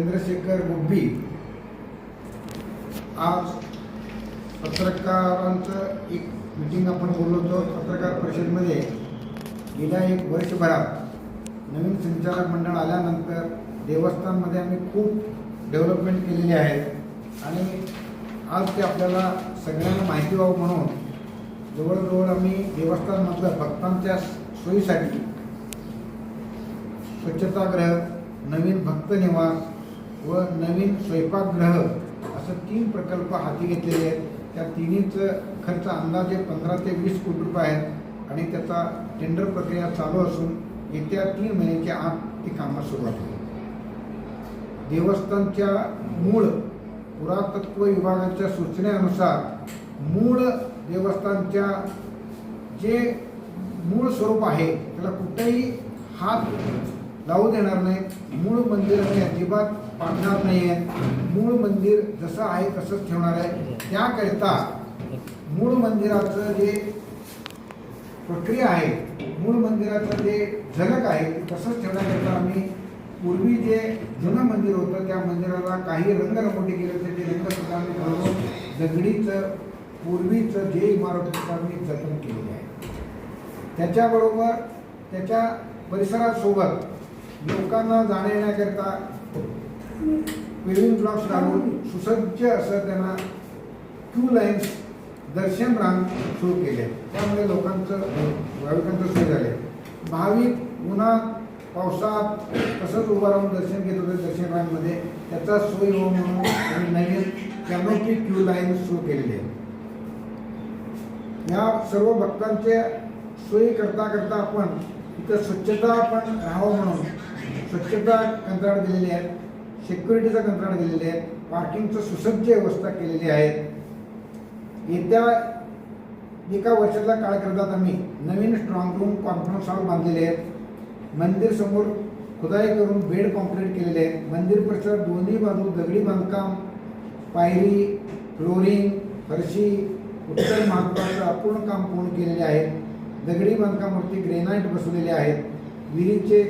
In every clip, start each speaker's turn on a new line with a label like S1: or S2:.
S1: चंद्रशेखर गुब्बी आज पत्रकारांचं एक मिटिंग आपण बोललो होतो. पत्रकार परिषदेमध्ये गेल्या एक वर्षभरात नवीन संचालक मंडळ आल्यानंतर देवस्थानमध्ये आम्ही खूप डेव्हलपमेंट केलेली आहे. आणि आज ते आपल्याला सगळ्यांना माहिती व्हावं म्हणून जवळजवळ आम्ही देवस्थानमधलं भक्तांच्या सोयीसाठी स्वच्छतागृह नवीन भक्त निवास व नवीन स्वयंपाकगृह असं तीन प्रकल्प हाती घेतलेले आहेत. त्या तिन्हीचं खर्च अंदाजे पंधरा ते वीस कोटी रुपये आहेत आणि त्याचा टेंडर प्रक्रिया चालू असून येत्या तीन महिन्याच्या आत ती कामं सुरुवात होईल देवस्थानच्या मूळ पुरातत्व विभागाच्या सूचनेनुसार मूळ देवस्थानच्या जे मूळ स्वरूप आहे त्याला कुठेही हात लावू देणार नाही. मूळ मंदिर अजिबात पाडणार नाही आहे मूळ मंदिर जसं आहे तसंच ठेवणार आहे. त्याकरिता मूळ मंदिराचं जे प्रक्रिया आहे मूळ मंदिराचं जे झलक आहे ते तसंच ठेवण्याकरिता आम्ही पूर्वी जे जुनं मंदिर होतं त्या मंदिराला काही रंगरंगोटी केले तर ते रंगसुद्धा आम्ही घालून दगडीचं पूर्वीचं जे इमारत होतं आम्ही जतन केलेली आहे. त्याच्याबरोबर त्याच्या परिसरासोबत लोकांना जाण्या येण्याकरिता पेविंग ब्लॉक्स घालून सुसज्ज असं त्यांना क्यू लाईन्स दर्शन रांग सुरू केले. त्यामुळे लोकांचं भाविकांचं सोय झाले. भाविक उन्हात पावसात तसंच उभं राहून दर्शन घेत होते दर्शन रांगमध्ये त्याचा सोय हो म्हणून त्यांनी नवीन कॅनोपी क्यू लाईन सुरू केलेली. आहे या सर्व भक्तांच्या सोयी करता करता आपण इथं स्वच्छता पण राहावं म्हणून स्वच्छता कंत्राट दिलेली आहे. सिक्युरिटीचं कंत्राट दिलेले आहे पार्किंगचं सुसज्ज व्यवस्था केलेली आहे येत्या एका वर्षाच्या काळखंडात आम्ही. नवीन स्ट्रॉंग रूम कॉन्फरन्स हॉल बांधलेले आहेत. मंदिर समोर खुदाई करून बेड कॉम्प्लीट केलेले आहेत. मंदिर परिसर दोन्ही बाजू दगडी बांधकाम पायरी फ्लोरिंग फरशी उत्तर महाद्वाराचं अपूर्ण काम पूर्ण केलेले आहेत. दगडी बांधकामावरती ग्रेनाईट बसवलेले आहेत. विहिरीचे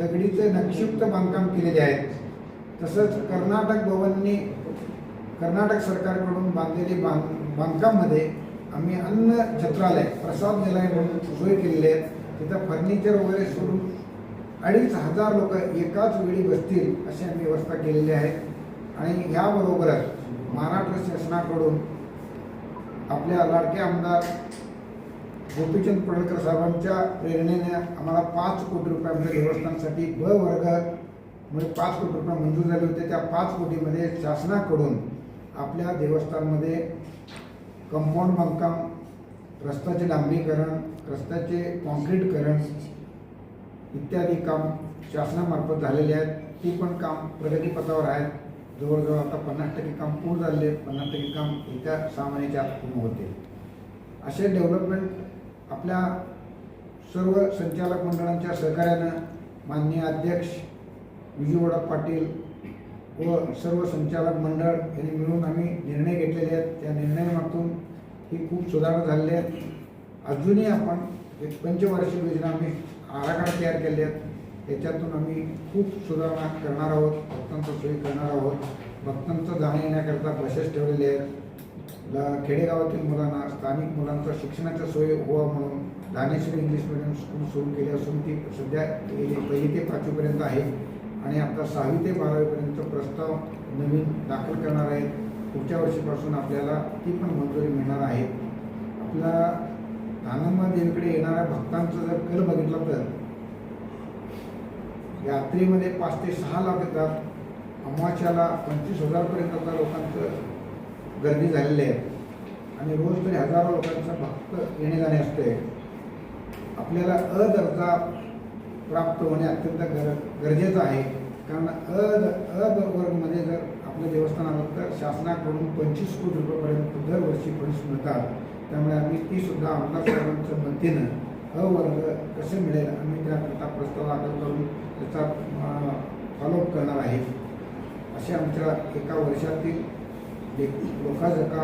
S1: दगडीचे नक्षीयुक्त बांधकाम केलेले आहेत. तसंच कर्नाटक भवनने कर्नाटक सरकारकडून बांधलेली बांध बांधकाममध्ये आम्ही अन्न छत्रालय प्रसाद निलय म्हणून सोय केलेली आहे. तिथं फर्निचर वगैरे सोडून अडीच हजार लोक एकाच वेळी बसतील अशी आम्ही व्यवस्था केलेली आहे. आणि याबरोबरच महाराष्ट्र शासनाकडून आपल्या लाडके आमदार गोपीचंद पडळकर साहेबांच्या प्रेरणेने आम्हाला पाच कोटी रुपयांच्या देवस्थानसाठी ब वर्ग म्हणजे पाच कोटी रुपये मंजूर झाले होते. त्या पाच कोटीमध्ये शासनाकडून आपल्या देवस्थानमध्ये कंपाऊंड बांधकाम रस्त्याचे डांबरीकरण रस्त्याचे कॉन्क्रीटकरण इत्यादी काम शासनामार्फत झालेले आहेत. ती पण काम प्रगतीपथावर आहेत. जवळजवळ आता पन्नास टक्के काम पूर्ण झालेले पन्नास टक्के काम येत्या सहा महिन्याच्या आत पूर्ण होते. असे डेव्हलपमेंट आपल्या सर्व संचालक मंडळांच्या सहकार्यानं माननीय अध्यक्ष विजूवडा पाटील व सर्व संचालक मंडळ यांनी मिळून आम्ही निर्णय घेतलेले आहेत. त्या निर्णयामातून ही खूप सुधारणा झालेली आहेत अजूनही आपण एक पंचवार्षिक योजना आम्ही आराखडा तयार केले आहेत. त्याच्यातून आम्ही खूप सुधारणा करणार आहोत. भक्तांचं सोयी करणार आहोत. भक्तांचं जाण्या येण्याकरता बसेस ठेवलेले आहेत. खेडेगावातील मुलांना स्थानिक मुलांचं शिक्षणाच्या सोय व्हावं म्हणून दानेश्वर इंग्लिश मिडियम स्कूल सुरू केली असून ती सध्या पहिली ते पाचवीपर्यंत आहे. आणि आता सहावी ते बारावीपर्यंत प्रस्ताव नवीन दाखल करणार आहेत. पुढच्या वर्षीपासून आपल्याला ती पण मंजुरी मिळणार आहे. आपला आनंद देवीकडे येणाऱ्या भक्तांचं जर कल बघितला तर यात्रेमध्ये पाच ते सहा लाख येतात. अमावास्याला पंचवीस हजारपर्यंत आता लोकांचं गर्दी झालेली आहे. आणि रोज तरी हजारो लोकांचा भक्त येणे जाणे असते. आपल्याला अ दर्जा प्राप्त होणे अत्यंत गर गरजेचं आहे. कारण अ अ वर्गमध्ये जर आपलं देवस्थान आलं तर शासनाकडून पंचवीस कोटी रुपयापर्यंत दरवर्षी फंड्स मिळतात त्यामुळे आम्ही ती सुद्धा आमदार साहेबांच्या मदतीनं अ वर्ग कसे मिळेल आम्ही त्याकरता प्रस्ताव दाखल करून त्याचा फॉलोअप करणार आहे. असे आमच्या एका वर्षातील लोकाजका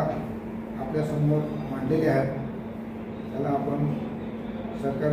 S1: आपल्यासमोर मांडलेले आहेत. त्याला आपण सरकार